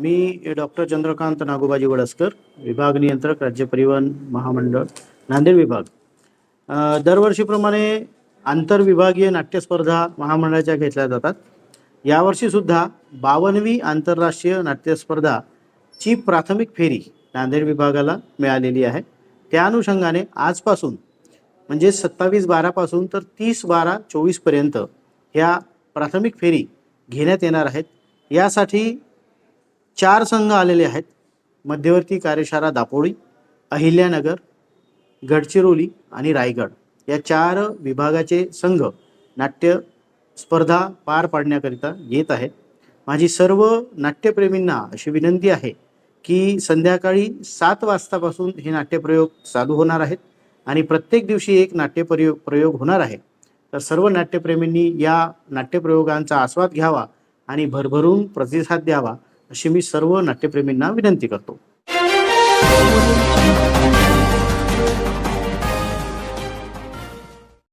मी doctor Chandrakant नागोबाजी Wadaskar विभाग नियंत्रक राज्य परिवहन महामंडळ नांदेड विभाग. दरवर्षीप्रमाणे आंतरविभागीय नाट्यस्पर्धा महामंडळाच्या घेतल्या जातात. यावर्षीसुद्धा बावनवी आंतरराष्ट्रीय नाट्यस्पर्धाची प्राथमिक फेरी नांदेड विभागाला मिळालेली आहे. त्या अनुषंगाने आजपासून म्हणजे सत्तावीस बारापासून तर तीस बारा चोवीसपर्यंत ह्या प्राथमिक फेरी घेण्यात येणार आहेत. यासाठी चार संघ आलेले आहेत. मध्यवर्ती कार्यशाळा दापोळी अहिल्यानगर गडचिरोली आणि रायगड. या चार विभागाचे संघ नाट्य स्पर्धा पार पाडण्याकरिता येत आहेत. माझी सर्व नाट्यप्रेमींना अशी विनंती आहे की संध्याकाळी सात वाजतापासून हे नाट्यप्रयोग चालू होणार आहेत आणि प्रत्येक दिवशी एक नाट्यप्रयोग प्रयोग होणार आहे. तर सर्व नाट्यप्रेमींनी या नाट्यप्रयोगांचा आस्वाद घ्यावा आणि भरभरून प्रतिसाद द्यावा अशी मी सर्व नाट्यप्रेमींना विनंती करतो.